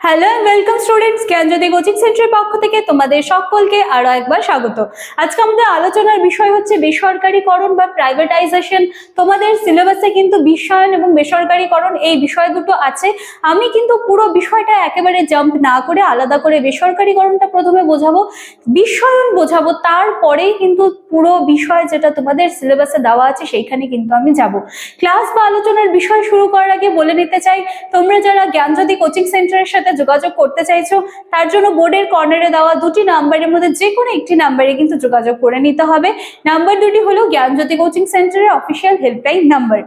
Hello and welcome students Gyanjyoti coaching সেন্টারের পক্ষ থেকে তোমাদের সকলকে আরও একবার স্বাগত। আজকে আমাদের আলোচনার বিষয় হচ্ছে বেসরকারীকরণ বা প্রাইভেটাইজেশন তোমাদের সিলেবাসে কিন্তু বিশ্বায়ন এবং বেসরকারীকরণ এই বিষয় দুটো আছে। আমি কিন্তু পুরো বিষয়টা একেবারে জাম্প না করে আলাদা করে বেসরকারীকরণটা প্রথমে বোঝাবো, বিশ্বায়ন বোঝাবো, তারপরেই কিন্তু পুরো বিষয় যেটা তোমাদের সিলেবাসে দেওয়া আছে সেইখানে কিন্তু আমি যাব। ক্লাস বা আলোচনার বিষয় শুরু করার আগে বলে নিতে চাই, তোমরা যারা জ্ঞানজ্যোতি কোচিং সেন্টারের সাথে যোগাযোগ করতে চাইছো, তার জন্য বোর্ডের কর্নারে দেওয়া দুটি নাম্বারের মধ্যে যে কোনো একটি নাম্বারে কিন্তু যোগাযোগ করে নিতে হবে। নাম্বার দুটি হলো জ্ঞানজ্যোতি কোচিং সেন্টারের অফিসিয়াল হেল্পলাইন নাম্বার।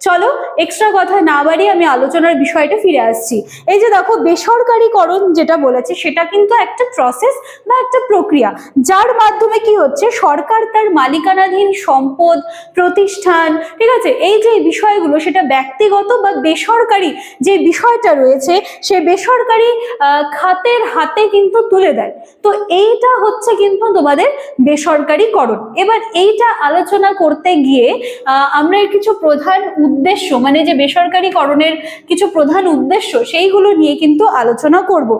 চলো এক্সট্রা কথা না বাড়িয়ে আমি আলোচনার বিষয়টা ফিরে আসছি। এই যে দেখো, বেসরকারীকরণ যেটা বলেছে, সেটা কিন্তু একটা প্রসেস বা একটা প্রক্রিয়া। যার মাধ্যমে কি হচ্ছে, সরকার তার মালিকানাধীন সম্পদ, প্রতিষ্ঠান, ঠিক আছে, এই যে বিষয়গুলো, সেটা ব্যক্তিগত বা বেসরকারি যে বিষয়টা রয়েছে, সে বেসরকারি খাতের হাতে কিন্তু তুলে দেয়। তো এইটা হচ্ছে কিন্তু তোমাদের বেসরকারীকরণ। এবার এইটা আলোচনা করতে গিয়ে আমরা কিছু প্রধান উদ্দেশ্য মানে যে বেসরকারীকরণের কিছু প্রধান উদ্দেশ্য সেইগুলো নিয়ে কিন্তু আলোচনা করব।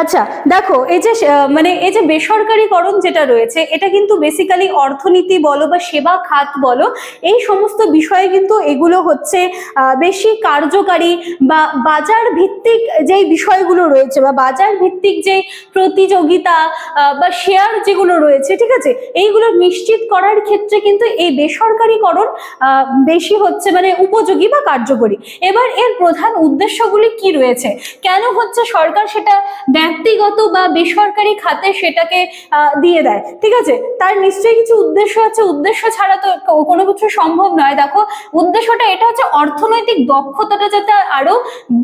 আচ্ছা দেখো, এই যে মানে এই যে বেসরকারীকরণ যেটা রয়েছে, এটা কিন্তু বেসিক্যালি অর্থনীতি বলো বা সেবা খাত বলো, এই সমস্ত বিষয়ে কিন্তু এগুলো হচ্ছে বেশি কার্যকারী বা বাজার ভিত্তিক যেই বিষয়গুলো রয়েছে বা বাজার ভিত্তিক যে প্রতিযোগিতা বা শেয়ার যেগুলো রয়েছে, ঠিক আছে? এইগুলো নিশ্চিত করার ক্ষেত্রে কিন্তু এই বেসরকারীকরণ বেশি হচ্ছে মানে উপযোগী বা কার্যকরী। এবার এর প্রধান উদ্দেশ্যগুলি কি রয়েছে? কেন হচ্ছে সরকার সেটা ব্যক্তিগত বা বেসরকারি খাতে সেটাকে দিয়ে দেয়। ঠিক আছে? তার নিশ্চয়ই কিছু উদ্দেশ্য আছে। উদ্দেশ্য ছাড়া তো কোনো কিছু সম্ভব নয়। দেখো, উদ্দেশ্যটা এটা হচ্ছে অর্থনৈতিক দক্ষতাটা যাতে আরও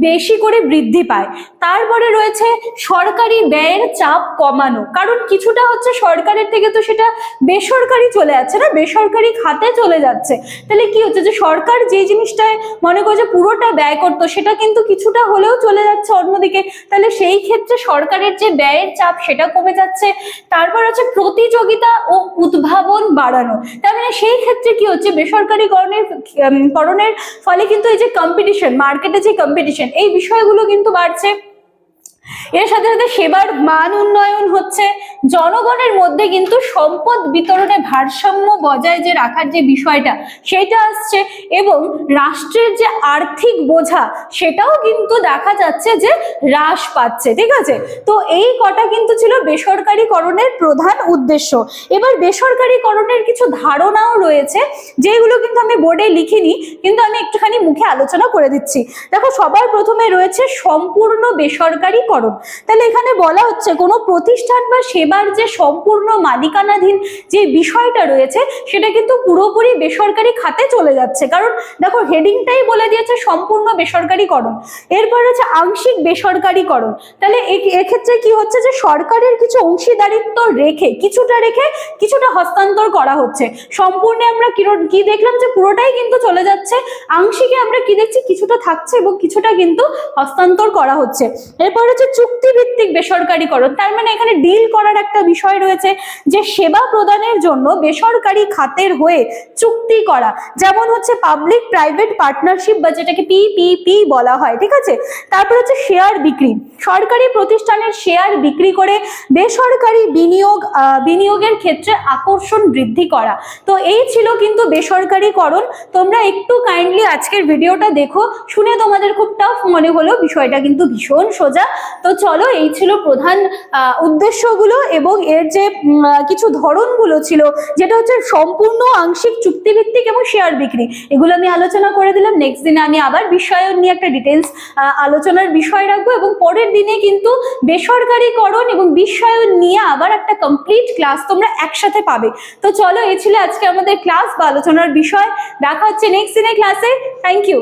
বেশি করে বৃদ্ধি পায়। তারপরে রয়েছে সরকারি ব্যয়ের চাপ কমানো। কারণ কিছুটা হচ্ছে সরকারের থেকে তো সেটা বেসরকারি চলে যাচ্ছে না, বেসরকারি খাতে চলে যাচ্ছে। তাহলে কি হচ্ছে যে সরকার যে জিনিসটায় মনে করো যে পুরোটা ব্যয় করতো, সেটা কিন্তু কিছুটা হলেও চলে যাচ্ছে অন্যদিকে। তাহলে সেই ক্ষেত্রে সরকারের যে ব্যয়ের চাপ সেটা কমে যাচ্ছে, তারপর হচ্ছে প্রতিযোগিতা ও উদ্ভাবন বাড়ানো। তার মানে সেই ক্ষেত্রে কি হচ্ছে বেসরকারিকরণের করণের ফলে কিন্তু এই যে কম্পিটিশন মার্কেটে যে কম্পিটিশন এই বিষয়গুলো কিন্তু বাড়ছে। এর সাথে সাথে সেবার মান উন্নয়ন হচ্ছে। জনগণের মধ্যে কিন্তু সম্পদ বিতরণে ভারসাম্য বজায় যে রাখার যে বিষয়টা, সেটা আসছে এবং রাষ্ট্রের যে আর্থিক বোঝা, সেটাও কিন্তু দেখা যাচ্ছে যে হ্রাস পাচ্ছে, ঠিক আছে? তো এই কটা কিন্তু ছিল বেসরকারিকরণের প্রধান উদ্দেশ্য। এবার বেসরকারিকরণের কিছু ধারণাও রয়েছে, যেগুলো কিন্তু আমি বোর্ডে লিখিনি, কিন্তু আমি একটুখানি মুখে আলোচনা করে দিচ্ছি। দেখো, সবার প্রথমে রয়েছে সম্পূর্ণ বেসরকারিকরণ। তাহলে এখানে বলা হচ্ছে কোনো প্রতিষ্ঠান বা সেবার যে সম্পূর্ণ মালিকানাধীন যে বিষয়টা রয়েছে, সেটা কিন্তু পুরোপুরি বেসরকারি খাতে চলে যাচ্ছে। কারণ দেখো, হেডিংটাই বলে দিয়েছে সম্পূর্ণ বেসরকারিকরণ। এরপর হচ্ছে আংশিক বেসরকারিকরণ। তাহলে এক্ষেত্রে কি হচ্ছে যে সরকারের কিছু অংশীদারিত্ব রেখে, কিছুটা রেখে কিছুটা হস্তান্তর করা হচ্ছে। সম্পূর্ণ আমরা কি দেখলাম যে পুরোটাই কিন্তু চলে যাচ্ছে। আংশিকে আমরা কি দেখছি, কিছুটা থাকছে এবং কিছুটা কিন্তু হস্তান্তর করা হচ্ছে। এরপর হচ্ছে চুক্তিভিত্তিক বেসরকারিকরণ, তার মানে এখানে ডিল করার একটা বিষয় রয়েছে যে সেবা প্রদানের জন্য বেসরকারি খাতের হয়ে চুক্তি করা, যেমন হচ্ছে পাবলিক প্রাইভেট পার্টনারশিপ বা যেটাকে পিপিপি বলা হয়, ঠিক আছে? তারপর হচ্ছে শেয়ার বিক্রি, সরকারি প্রতিষ্ঠানের শেয়ার বিক্রি করে বেসরকারি বিনিয়োগ বিনিয়োগের ক্ষেত্রে আকর্ষণ বৃদ্ধি করা। তো এই ছিল কিন্তু বেসরকারিকরণ, তোমরা একটু কাইন্ডলি আজকের ভিডিওটা দেখো, শুনে তোমাদের খুব টাফ মনে হলো বিষয়টা কিন্তু ভীষণ সোজা। তো চলো, এই ছিল প্রধান উদ্দেশ্যগুলো এবং এর যে কিছু ধরনগুলো ছিল, যেটা হচ্ছে সম্পূর্ণ আংশিক চুক্তিভিত্তিক এবং শেয়ার বিক্রি। এগুলো আমি আলোচনা করে দিলাম। নেক্সট দিনে আমি আবার বিশ্বায়ন নিয়ে একটা ডিটেলস আলোচনার বিষয় রাখব এবং পরের দিনে কিন্তু বেসরকারিকরণ এবং বিশ্বায়ন নিয়ে আবার একটা কমপ্লিট ক্লাস তোমরা একসাথে পাবে। তো চলো এই ছিল আজকে আমাদের ক্লাস বা আলোচনার বিষয়। দেখা হচ্ছে নেক্সট দিনে ক্লাসে থ্যাংক ইউ